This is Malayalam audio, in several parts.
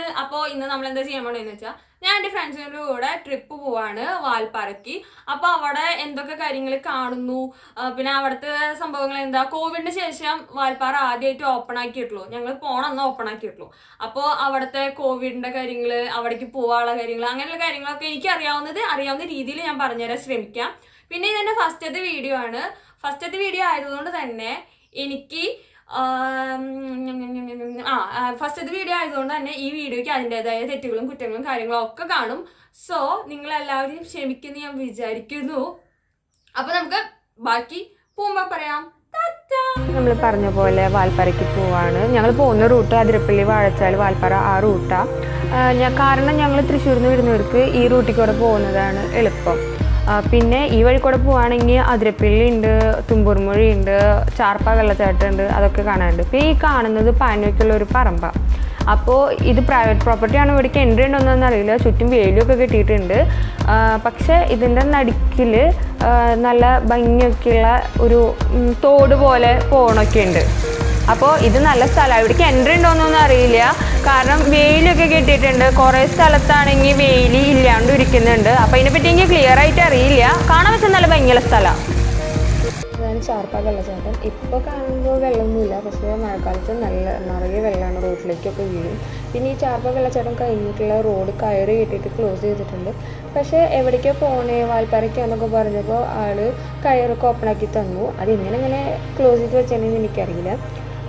വെൽ അപ്പോൾ ഇന്ന് നമ്മൾ എന്താ ചെയ്യാൻ പോണെന്ന് വെച്ചാൽ ഞാൻ എന്റെ ഫ്രണ്ട്സിന്റെ കൂടെ ട്രിപ്പ് പോവാണ് വാൽപ്പാറയ്ക്ക്. അപ്പോൾ അവിടെ എന്തൊക്കെ കാര്യങ്ങൾ കാണുന്നു? പിന്നെ അവിടുത്തെ സംഭവങ്ങൾ എന്താ? കോവിഡിന് ശേഷം വാൽപ്പാറ ആദ്യമായിട്ട് ഓപ്പൺ ആക്കിയിട്ടുള്ളൂ. ഞങ്ങൾ പോണെന്ന് ഓപ്പൺ ആക്കിയിട്ടുള്ളൂ. അപ്പോൾ അവിടുത്തെ കോവിഡിന്റെ കാര്യങ്ങൾ അവിടേക്ക് പോവാനുള്ള കാര്യങ്ങൾ അങ്ങനെയുള്ള കാര്യങ്ങളൊക്കെ എനിക്ക് അറിയാവുന്നത് അറിയാവുന്ന രീതിയിൽ ഞാൻ പറഞ്ഞുതരാൻ ശ്രമിക്കാം. പിന്നെ ഇതെന്റെ ഫസ്റ്റത്തെ വീഡിയോ ആണ്. ഫസ്റ്റത്തെ വീഡിയോ ആയതുകൊണ്ട് തന്നെ എനിക്ക് ആം, ഫസ്റ്റത്തെ വീഡിയോ ആയതുകൊണ്ട് തന്നെ ഈ വീഡിയോയ്ക്ക് അതിന്റെതായ തെറ്റുകളും കുറ്റങ്ങളും കാര്യങ്ങളും ഒക്കെ കാണും. സോ നിങ്ങൾ എല്ലാവരും ക്ഷമിക്കുന്നു ഞാൻ വിചാരിക്കുന്നു. അപ്പൊ നമുക്ക് ബാക്കി പോകുമ്പോ പറയാം. നമ്മൾ പറഞ്ഞ പോലെ വാൽപ്പാറയ്ക്ക് പോവാണ്. ഞങ്ങൾ പോകുന്ന റൂട്ട് അതിരപ്പള്ളി വാഴച്ചാൽ വാൽപ്പാറ ആ റൂട്ടാണ് കാരണം ഞങ്ങൾ തൃശ്ശൂരിൽ നിന്ന് വരുന്നവർക്ക് ഈ റൂട്ടിൽ കൂടെ പോകുന്നതാണ് എളുപ്പം. പിന്നെ ഈ വഴി കൂടെ പോവുകയാണെങ്കിൽ അതിരപ്പള്ളി ഉണ്ട് തുമ്പൂർമൊഴി ഉണ്ട് ചാർപ്പ വെള്ളച്ചാട്ടം ഉണ്ട് അതൊക്കെ കാണാനുണ്ട്. പിന്നെ ഈ കാണുന്നത് പാനൂക്കുള്ള ഒരു പറമ്പ. അപ്പോൾ ഇത് പ്രൈവറ്റ് പ്രോപ്പർട്ടിയാണ് ഇവിടേക്ക് എൻട്രി ഉണ്ടോയെന്നൊന്നും അറിയില്ല. ചുറ്റും വേലിയൊക്കെ കെട്ടിയിട്ടുണ്ട്. പക്ഷേ ഇതിന്റെ നടുക്കിൽ നല്ല ഭംഗിയൊക്കെയുള്ള ഒരു തോട് പോലെ പോണൊക്കെ ഉണ്ട് അപ്പോൾ ഇത് നല്ല സ്ഥലമാണ് ഇവിടേക്ക് എൻട്രി ഉണ്ടോയെന്നൊന്നും അറിയില്ല. കാരണം വെയിലൊക്കെ കിട്ടിയിട്ടുണ്ട്. കുറേ സ്ഥലത്താണെങ്കിൽ വെയിൽ ഇല്ലാണ്ട് ഇരിക്കുന്നുണ്ട്. അപ്പോൾ അതിനെപ്പറ്റി എനിക്ക് ക്ലിയർ ആയിട്ട് അറിയില്ല. കാണാൻ വെച്ചാൽ നല്ല ഭംഗിയുള്ള സ്ഥലമാണ് അതാണ് ചാർപ്പ വെള്ളച്ചാട്ടം. ഇപ്പോൾ കാണുമ്പോൾ വെള്ളമൊന്നുമില്ല. പക്ഷേ മഴക്കാലത്ത് നല്ല നിറയെ വെള്ളമാണ് റോഡിലേക്കൊക്കെ വീഴും. പിന്നെ ഈ ചാർപ്പ വെള്ളച്ചാട്ടം കഴിഞ്ഞിട്ടുള്ള റോഡ് കയറി കെട്ടിയിട്ട് ക്ലോസ് ചെയ്തിട്ടുണ്ട്. പക്ഷേ എവിടേക്കോ പോണേ വാൽപ്പാറയ്ക്കോ എന്നൊക്കെ പറഞ്ഞപ്പോൾ ആൾ കയറൊക്കെ ഓപ്പൺ ആക്കി തന്നു. അത് ഇങ്ങനെ ഇങ്ങനെ ക്ലോസ് ചെയ്ത് വെച്ചതെന്ന് എനിക്കറിയില്ല.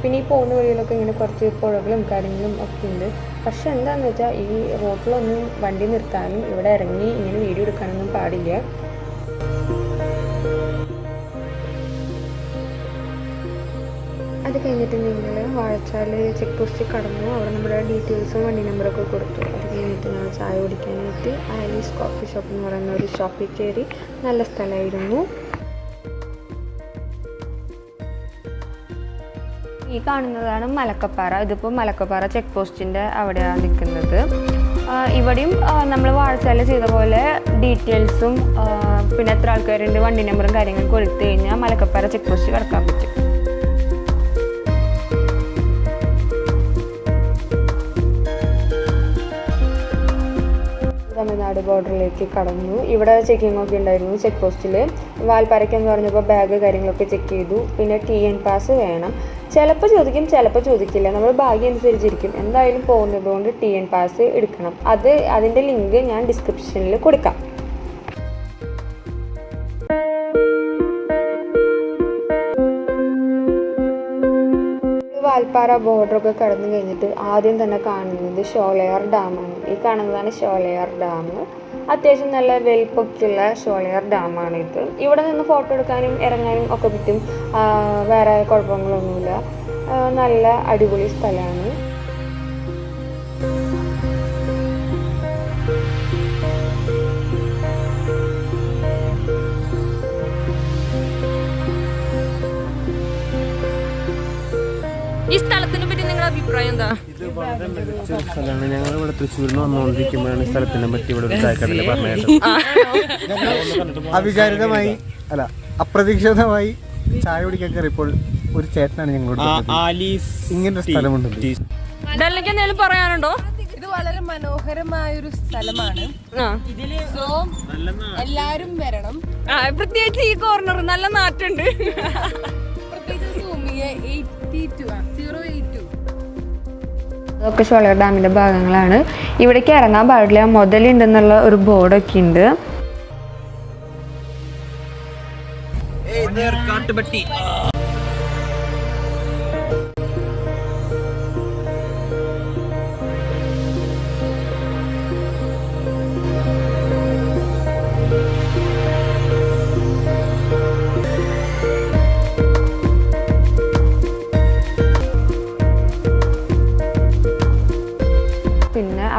പിന്നെ ഈ പോകുന്ന വഴിയിലൊക്കെ ഇങ്ങനെ കുറച്ച് പുഴകളും കാര്യങ്ങളും ഒക്കെ ഉണ്ട്. പക്ഷെ എന്താണെന്ന് വെച്ചാൽ ഈ റോഡിലൊന്നും വണ്ടി നിർത്താനും ഇവിടെ ഇറങ്ങി ഇങ്ങനെ വീഡിയോ എടുക്കാനൊന്നും പാടില്ല. അത് കഴിഞ്ഞിട്ട് നിങ്ങൾ വാഴച്ചാൽ ചെക്ക് പോസ്റ്റിൽ കടന്നു. അവിടെ നമ്മുടെ ഡീറ്റെയിൽസും വണ്ടി നമ്പറൊക്കെ കൊടുത്തു. അത് കഴിഞ്ഞിട്ട് ഞങ്ങൾ ചായ കുടിക്കാനായിട്ട് ആലീസ് കോഫി ഷോപ്പ് എന്ന് പറയുന്ന ഒരു ഷോപ്പിൽ കയറി നല്ല സ്ഥലമായിരുന്നു. ഈ കാണുന്നതാണ് മലക്കപ്പാറ. ഇതിപ്പോൾ മലക്കപ്പാറ ചെക്ക് പോസ്റ്റിന്റെ അവിടെയാണ് നിൽക്കുന്നത് ഇവിടെയും നമ്മൾ വാഴച്ചാല ചെയ്ത പോലെ ഡീറ്റെയിൽസും പിന്നെ എത്ര ആൾക്കാരുണ്ട് വണ്ടി നമ്പറും കാര്യങ്ങളും കൊടുത്തു കഴിഞ്ഞാൽ മലക്കപ്പാറ ചെക്ക് പോസ്റ്റ് കിടക്കാൻ പറ്റും. തമിഴ്നാട് ബോർഡറിലേക്ക് കടന്നു. ഇവിടെ ചെക്കിംഗ് ഒക്കെ ഉണ്ടായിരുന്നു ചെക്ക് പോസ്റ്റിൽ വാൽപ്പാറയ്ക്ക് എന്ന് പറഞ്ഞപ്പോൾ ബാഗ് കാര്യങ്ങളൊക്കെ ചെക്ക് ചെയ്തു. പിന്നെ ടി എൻ പാസ് വേണം. ചിലപ്പോൾ ചോദിക്കും ചിലപ്പോൾ ചോദിക്കില്ല. നമ്മൾ ഭാഗ്യം അനുസരിച്ചിരിക്കും. എന്തായാലും പോകുന്നത് കൊണ്ട് ടി എൻ പാസ് എടുക്കണം. അത് അതിന്റെ ലിങ്ക് ഞാൻ ഡിസ്ക്രിപ്ഷനിൽ കൊടുക്കാം. വാൽപ്പാറ ബോർഡറൊക്കെ കടന്നു കഴിഞ്ഞിട്ട് ആദ്യം തന്നെ കാണുന്നത് ഷോളയാർ ഡാമാണ്. ഈ കാണുന്നതാണ് ഷോളയാർ ഡാം. അത്യാവശ്യം നല്ല വലിപ്പൊക്കെയുള്ള ഷോളയാർ ഡാമാണ് ഇത്. ഇവിടെ നിന്ന് ഫോട്ടോ എടുക്കാനും ഇറങ്ങാനും ഒക്കെ പറ്റും. വേറെ കുഴപ്പങ്ങളൊന്നുമില്ല. നല്ല അടിപൊളി സ്ഥലമാണ്. ഈ സ്ഥലത്തിനെ പറ്റി നിങ്ങളുടെ അഭിപ്രായം എന്താ? ഇത് വളരെ മികച്ച ഒരു സ്ഥലമാണ്. ഞങ്ങൾ ഇവിടെ തൃശ്ശൂരിൽ നിന്ന് വന്നുകൊണ്ടിരിക്കുമ്പോഴാണ് ഈ സ്ഥലത്തിനെ പറ്റി ഇവിടെ ഒരു പറഞ്ഞത്. അവികാരിതമായി അല്ല അപ്രതീക്ഷിതമായി ചായ കുടിക്കാൻ കയറിയപ്പോൾ ഒരു ചേട്ടനാണ് ഞങ്ങളോട്. ആലീസ് ഇങ്ങനൊരു സ്ഥലമുണ്ട്. ഡെല്ലയ്ക്ക് എന്തെങ്കിലും പറയാനുണ്ടോ? ഇത് വളരെ മനോഹരമായ ഒരു സ്ഥലമാണ് ഇതിൽ എല്ലാരും വരണം. ആ, പ്രത്യേകിച്ച് ഈ കോർണർ നല്ല നാറ്റുണ്ട്. പ്രത്യേകിച്ച് സൂമിയെ എയ്റ്റി ഷോളർ ഡാമിന്റെ ഭാഗങ്ങളാണ്. ഇവിടേക്ക് ഇറങ്ങാൻ പാടില്ല. മുതലുണ്ടെന്നുള്ള ഒരു ബോർഡൊക്കെ ഉണ്ട് കാട്ടുപട്ടി.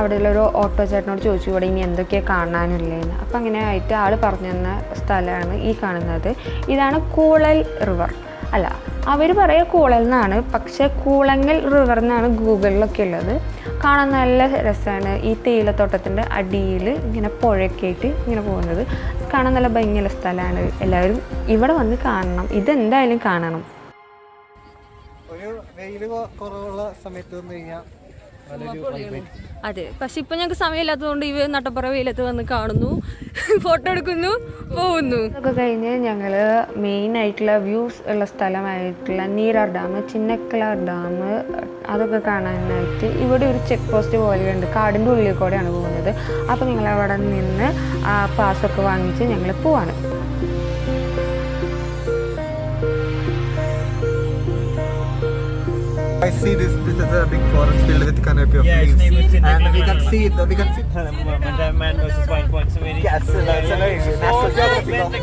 പിന്നെ അവിടെയുള്ള ഒരു ഓട്ടോ ചേട്ടനോട് ചോദിച്ചു ഇവിടെ ഇനി എന്തൊക്കെയാണ് കാണാനുള്ളതെന്ന്? അപ്പം അങ്ങനെ ആയിട്ട് ആൾ പറഞ്ഞു തന്ന സ്ഥലമാണ് ഈ കാണുന്നത്. ഇതാണ് കൂളൽ റിവർ. അല്ല അവർ പറയുക കൂളൽ എന്നാണ് പക്ഷേ കൂളങ്ങൽ റിവർ എന്നാണ് ഗൂഗിളിലൊക്കെ ഉള്ളത്. കാണാൻ നല്ല രസമാണ് ഈ തേയിലത്തോട്ടത്തിന്റെ അടിയിൽ ഇങ്ങനെ പുഴയൊക്കെ ആയിട്ട് ഇങ്ങനെ പോകുന്നത്. കാണാൻ നല്ല ഭംഗിയുള്ള സ്ഥലമാണ്. എല്ലാവരും ഇവിടെ വന്ന് കാണണം. ഇതെന്തായാലും കാണണം. ഒരു വെയിൽ കുറവുള്ള സമയത്ത് വന്നു കഴിഞ്ഞാൽ നല്ലൊരു വൈബ് ആയിരിക്കും. അതെ. പക്ഷെ ഇപ്പൊ ഞങ്ങൾക്ക് സമയമില്ലാത്തതുകൊണ്ട് ഇവ നട്ടപ്പുറ വെയിലത്ത് വന്ന് കാണുന്നു. ഫോട്ടോ എടുക്കുന്നു പോകുന്നു. അതൊക്കെ കഴിഞ്ഞ് ഞങ്ങൾ മെയിൻ ആയിട്ടുള്ള വ്യൂസ് ഉള്ള സ്ഥലമായിട്ടുള്ള നീരാർ ഡാം ചിന്നക്കള ഡാം അതൊക്കെ കാണാനായിട്ട് ഇവിടെ ഒരു ചെക്ക് പോസ്റ്റ് പോലെയുണ്ട്. കാടിന്റെ ഉള്ളിൽ കൂടെയാണ് പോകുന്നത്. അപ്പോൾ നിങ്ങൾ അവിടെ നിന്ന് പാസ്സൊക്കെ വാങ്ങിച്ച് ഞങ്ങൾ പോവാണ്. I see this. This is a big forest filled with canopy of Yeah, its leaves, name is and we can see. The, we can see. man, man versus wild Points. It's a very Yes, that's a very national geography of the,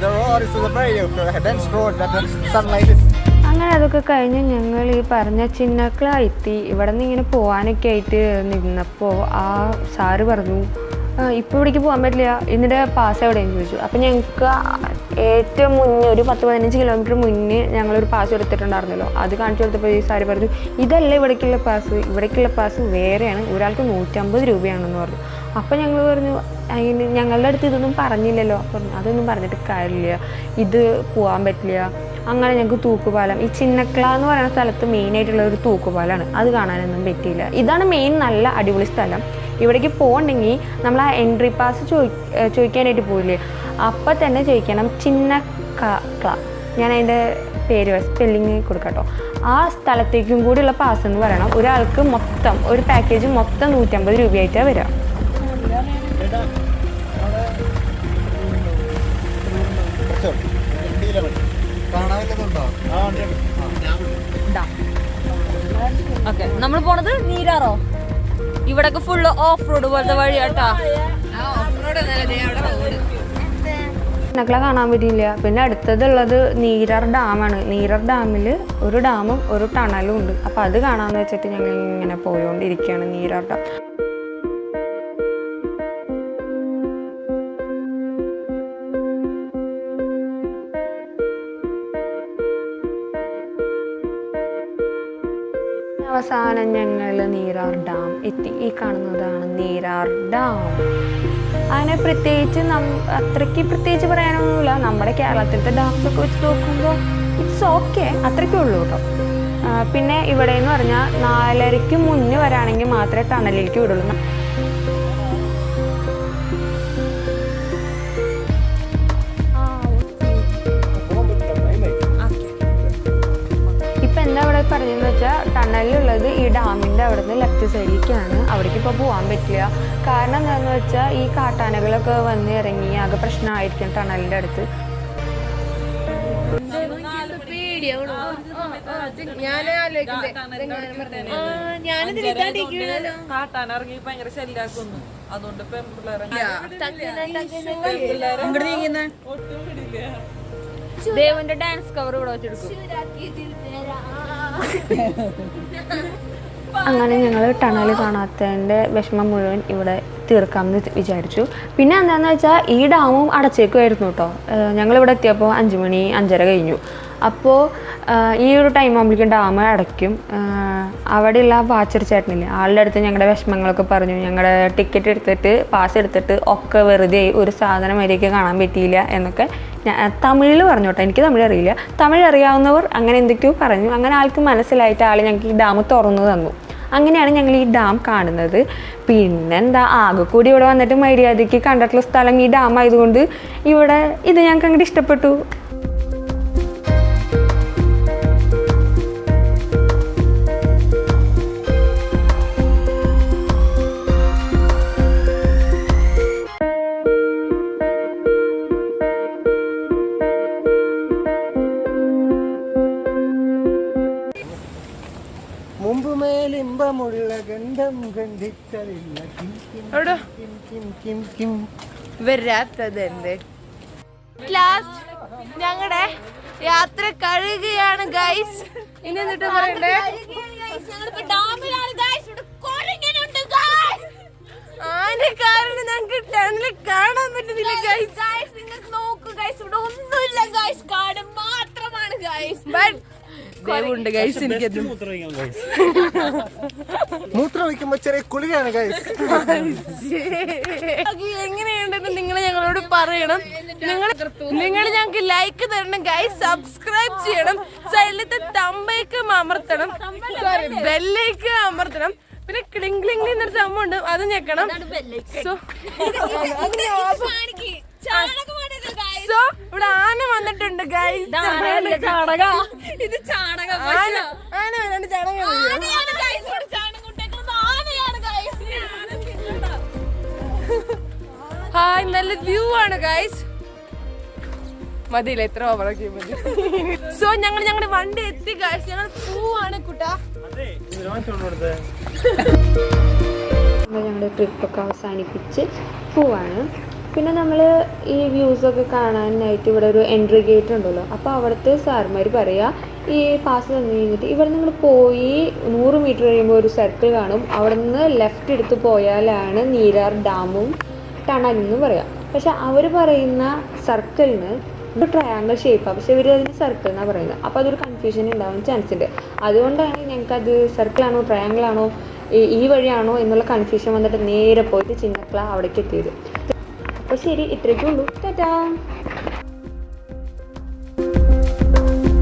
the road is a very uh, dense road that the sunlight is. അങ്ങനെ അതൊക്കെ കഴിഞ്ഞ് ഞങ്ങൾ ഈ പറഞ്ഞ ചിന്നക്കള എത്തി ഇവിടെ നിന്ന് ഇങ്ങനെ പോകാനൊക്കെ ആയിട്ട് നിന്നപ്പോൾ ആ സാറ് പറഞ്ഞു ഇപ്പോൾ ഇവിടേക്ക് പോകാൻ പറ്റില്ല. ഇതിന്റെ പാസ് എവിടെയെന്ന് ചോദിച്ചു. അപ്പം ഞങ്ങൾക്ക് ഏറ്റവും മുന്നേ ഒരു പത്ത് പതിനഞ്ച് കിലോമീറ്റർ മുന്നേ ഞങ്ങളൊരു പാസ് എടുത്തിട്ടുണ്ടായിരുന്നല്ലോ. അത് കാണിച്ചു കൊടുത്തപ്പോൾ ഈ സാരി പറഞ്ഞു ഇതല്ല ഇവിടേക്കുള്ള പാസ് ഇവിടേക്കുള്ള പാസ് വേറെയാണ്. ഒരാൾക്ക് നൂറ്റമ്പത് രൂപയാണെന്ന് പറഞ്ഞു. അപ്പോൾ ഞങ്ങൾ പറഞ്ഞു അതിന് ഞങ്ങളുടെ അടുത്ത് ഇതൊന്നും പറഞ്ഞില്ലല്ലോ. അപ്പം അതൊന്നും പറഞ്ഞിട്ട് കാര്യമില്ല. ഇത് പോകാൻ പറ്റില്ല. അങ്ങനെ ഞങ്ങൾക്ക് തൂക്കുപാലം. ഈ ചിന്നക്കള എന്ന് പറയുന്ന സ്ഥലത്ത് മെയിനായിട്ടുള്ള ഒരു തൂക്കുപാലമാണ് അത് കാണാനൊന്നും പറ്റിയില്ല. ഇതാണ് മെയിൻ നല്ല അടിപൊളി സ്ഥലം. ഇവിടേക്ക് പോകണമെങ്കിൽ നമ്മൾ ആ എൻട്രി പാസ് ചോദി ചോദിക്കാനായിട്ട് പോയില്ലേ അപ്പം തന്നെ ചോദിക്കണം ചിന്നക്കള ഞാൻ അതിന്റെ പേര് സ്പെല്ലിങ് കൊടുക്കട്ടോ. ആ സ്ഥലത്തേക്കും കൂടിയുള്ള പാസ് എന്ന് പറയണം. ഒരാൾക്ക് മൊത്തം ഒരു പാക്കേജ് മൊത്തം നൂറ്റമ്പത് രൂപയായിട്ടാണ് വരിക പോണത് ഇവിടെ ഫുള്ള് ഓഫ് റോഡ് പോലത്തെ വഴിയാട്ടാ. ചിന്നക്കള കാണാൻ പറ്റിയില്ല. പിന്നെ അടുത്തതുള്ളത് നീരർ ഡാമാണ്. നീരർ ഡാമിൽ ഒരു ഡാമും ഒരു ടണലും ഉണ്ട്. അപ്പോൾ അത് കാണാമെന്ന് വെച്ചിട്ട് ഞങ്ങൾ ഇങ്ങനെ പോയോണ്ടിരിക്കുകയാണ് നീരർ ഡാം. അവസാനം ഞങ്ങൾ നീരാർ ഡാം എത്തി. ഈ കാണുന്നതാണ് നീരാർ ഡാം. അങ്ങനെ പ്രത്യേകിച്ച് നം അത്രയ്ക്ക് പ്രത്യേകിച്ച് പറയാനൊന്നുമില്ല. നമ്മുടെ കേരളത്തിലത്തെ ഡാംസ് ഒക്കെ വെച്ച് നോക്കുമ്പോൾ ഇറ്റ്സ് ഓക്കെ അത്രയ്ക്കേ ഉള്ളൂ കേട്ടോ. പിന്നെ ഇവിടെ എന്ന് പറഞ്ഞാൽ നാലരയ്ക്ക് മുന്നേ വരാണെങ്കിൽ മാത്രമേ ടണലിലേക്ക് വിടുള്ളൂ. പറഞ്ഞതെന്ന് വെച്ചാൽ ടണലിലുള്ളത് ഈ ഡാമിന്റെ അവിടെ നിന്ന് ലെഫ്റ്റ് സൈഡിലേക്കാണ് അവിടേക്ക് ഇപ്പോൾ പോകാൻ പറ്റില്ല കാരണം എന്താണെന്ന് വെച്ചാൽ ഈ കാട്ടാനകളൊക്കെ വന്ന് ഇറങ്ങി ആകെ പ്രശ്നമായിരിക്കും ടണലിന്റെ അടുത്ത് ഞാൻ കാട്ടാനിറങ്ങി ഭയങ്കര ശല്യാക്കുന്നു അതുകൊണ്ട് പെൺപിള്ളേരെ ദേവന്റെ ഡാൻസ് കവർ ഇവിടെ വെച്ചെടുക്കും അങ്ങനെ ഞങ്ങൾ ടണൽ കാണാത്തതിന്റെ വിഷമം മുഴുവൻ ഇവിടെ തീർക്കാമെന്ന് വിചാരിച്ചു. പിന്നെ എന്താണെന്ന് വെച്ചാൽ ഈ ഡാമും അടച്ചേക്കുമായിരുന്നു കേട്ടോ ഞങ്ങൾ ഇവിടെ എത്തിയപ്പോൾ അഞ്ച് മണി അഞ്ചര കഴിഞ്ഞു. അപ്പോൾ ഈ ഒരു ടൈം ആകുമ്പോഴേക്കും ഡാം അടയ്ക്കും. അവിടെയുള്ള വാച്ചർ ചേട്ടനില്ലേ ആളുടെ അടുത്ത് ഞങ്ങളുടെ വിഷമങ്ങളൊക്കെ പറഞ്ഞു. ഞങ്ങളുടെ ടിക്കറ്റ് എടുത്തിട്ട് പാസ് എടുത്തിട്ട് ഒക്കെ വെറുതെ ഒരു സാധനം വരെയൊക്കെ കാണാൻ പറ്റിയില്ല എന്നൊക്കെ ഞാൻ തമിഴിൽ പറഞ്ഞു കേട്ടോ. എനിക്ക് തമിഴ് അറിയില്ല. തമിഴ് അറിയാവുന്നവർ അങ്ങനെ എന്തൊക്കെയോ പറഞ്ഞു. അങ്ങനെ ആൾക്ക് മനസ്സിലായിട്ട് ആൾ ഞങ്ങൾക്ക് ഈ ഡാം തുറന്നു തന്നു. അങ്ങനെയാണ് ഞങ്ങൾ ഈ ഡാം കാണുന്നത്. പിന്നെന്താ ആകെ കൂടി ഇവിടെ വന്നിട്ട് മര്യാദയ്ക്ക് കണ്ടിട്ടുള്ള സ്ഥലം ഈ ഡാം ആയതുകൊണ്ട് ഇവിടെ ഇത് ഞങ്ങൾക്ക് അങ്ങോട്ട് ഇഷ്ടപ്പെട്ടു. എവിടെ? വരാത്തതെന്ത്? ലാസ്റ്റ് ഞങ്ങളുടെ യാത്ര കഴുകുകയാണ് ഗൈസ് ഇനി എന്നിട്ട് പറയണ്ടേ? ആന കാരണം ഞങ്ങൾക്ക് ടണൽ കാണാൻ പറ്റുന്നില്ല ഗൈസ് നിങ്ങൾക്ക് നോക്കൂ ഗൈസ് ഇവിടെ ഒന്നുമില്ല ഗൈസ് കാട് മാത്രമാണ് ഗൈസ് ദേവുണ്ട് ഗൈസ് എനിക്കത് മൂത്രം വയ്ക്കുമ്പോ ചെറിയ കുളിയാണ് ഗൈസ് എങ്ങനെയുണ്ടെന്ന് നിങ്ങൾ ഞങ്ങളോട് പറയണം. നിങ്ങൾ നിങ്ങൾ ഞങ്ങൾക്ക് ലൈക്ക് തരണം ഗൈസ് സബ്സ്ക്രൈബ് ചെയ്യണം. സൈഡിലത്തെ തമ്പയ്ക്ക് അമർത്തണം. ബെല്ലേക്ക് അമർത്തണം. പിന്നെ ക്ലിങ് ക്ലിങ് എന്നൊരു സംഭവം ഉണ്ട് അത് ഞെക്കണം. സോ സോ ഇവിടെ ആന വന്നിട്ടുണ്ട് ഗൈസ് ഇത് ചാണകം ആന. ആന വരാണ്ട് ചടങ്ങ് ഹായ് നല്ല വ്യൂ ആണ് ഗൈസ് മതിയില്ല എത്ര ഓവറൊക്കെ മതി. സോ ഞങ്ങൾ ഞങ്ങളുടെ വണ്ടി എത്തി ഗൈസ് ഞങ്ങൾ പോവാണ് കുട്ടാ. നമ്മൾ ഞങ്ങളുടെ ട്രിപ്പൊക്കെ അവസാനിപ്പിച്ച് പോവാണ്. പിന്നെ നമ്മൾ ഈ വ്യൂസൊക്കെ കാണാനായിട്ട് ഇവിടെ ഒരു എൻട്രി ഗേറ്റ് ഉണ്ടല്ലോ. അപ്പോൾ അവിടുത്തെ സാർമാർ പറയുക ഈ പാസ് തന്നു കഴിഞ്ഞിട്ട് ഇവിടെ നിങ്ങൾ പോയി നൂറ് മീറ്റർ കഴിയുമ്പോൾ ഒരു സർക്കിൾ കാണും. അവിടെ നിന്ന് ലെഫ്റ്റ് എടുത്ത് പോയാലാണ് നീരാർ ഡാമും ടണലെന്നും പറയാം. പക്ഷെ അവർ പറയുന്ന സർക്കിളിന് ഒരു ട്രയാങ്കിൾ ഷേപ്പാണ് പക്ഷെ ഇവർ അതിന് സർക്കിൾ എന്നാണ് പറയുന്നത് അപ്പോൾ അതൊരു കൺഫ്യൂഷൻ ഉണ്ടാവാൻ ചാൻസ് ഉണ്ട് അതുകൊണ്ടാണ് ഞങ്ങൾക്കത് സർക്കിളാണോ ഈ- ഈ വഴിയാണോ എന്നുള്ള കൺഫ്യൂഷൻ വന്നിട്ട് നേരെ പോയിട്ട് ചിന്നക്കള അവിടേക്ക് എത്തിയത്. അപ്പോൾ ശരി ഇത്രയൊക്കെ ഉള്ളൂ. ടാറ്റാ.